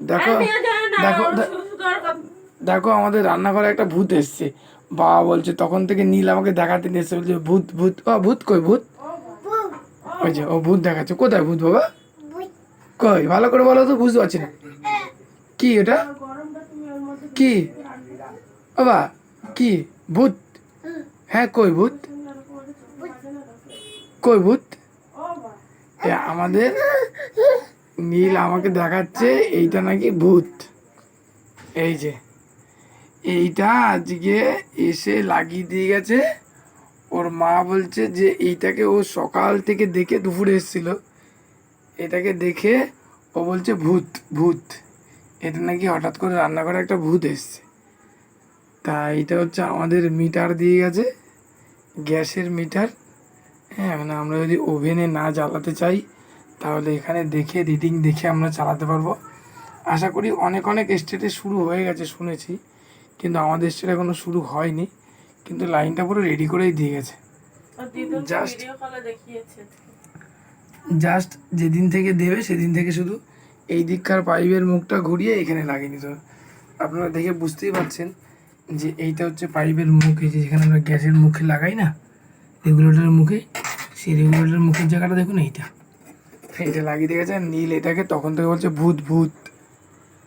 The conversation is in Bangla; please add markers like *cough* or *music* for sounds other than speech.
দেখো দেখো দেখো আমাদের রান্নাঘরে একটা ভূত এসছে। বাবা বলছে তখন থেকে নীল আমাকে দেখাতে নিয়ে এসছে। বলছে ভূত ভূত ও ভূত কই ভূত? ওই যে ও ভূত দেখাচ্ছে। কোথায় ভূত বাবা? কই ভালো করে বলো তো বুঝতে পারছি না। কি এটা? কি? বাবা কি? ভূত? হ্যাঁ কই ভূত? কই ভূত? এ আমাদের নীল আমাকে দেখাচ্ছে, এইটা নাকি ভূত। এই যে, এইটা আজকে এসে লাগিয়ে দিয়ে গেছে। ওর মা বলছে যে এইটাকে ও সকাল থেকে দেখে দুপুরে এসেছিল। এটাকে দেখে ও বলছে ভূত ভূত। এটা নাকি হঠাৎ করে রান্নাঘরে একটা ভূত এসছে। তা এটা হচ্ছে আমাদের মিটার দিয়ে গেছে, গ্যাসের মিটার। হ্যাঁ মানে আমরা যদি ওভেনে না জ্বালাতে চাই তাহলে এখানে দেখে রিডিং দেখে আমরা চালাতে পারব। আশা করি অনেক অনেক স্টেটে শুরু হয়ে গেছে শুনেছি। কিন্তু আমাদের স্টেটে এখনও শুরু হয়নি। কিন্তু লাইনটা পুরো রেডি করেই দিয়ে গেছে। জাস্ট জাস্ট যেদিন থেকে দেবে সেদিন থেকে শুধু এই দিককার পাইপের মুখটা ঘুরিয়ে এখানে লাগিয়ে নিতে হবে। আপনারা দেখে বুঝতেই পারছেন যে এইটা হচ্ছে পাইপের মুখ এই যে যেখানে আমরা গ্যাসের মুখে লাগাই না রেগুলেটরের মুখে সেই রেগুলেটরের মুখের জায়গাটা দেখুন এইটা। *laughs* এইটা লাগিয়ে দিয়ে গেছে নীল এটাকে তখন থেকে বলছে ভূত ভূত।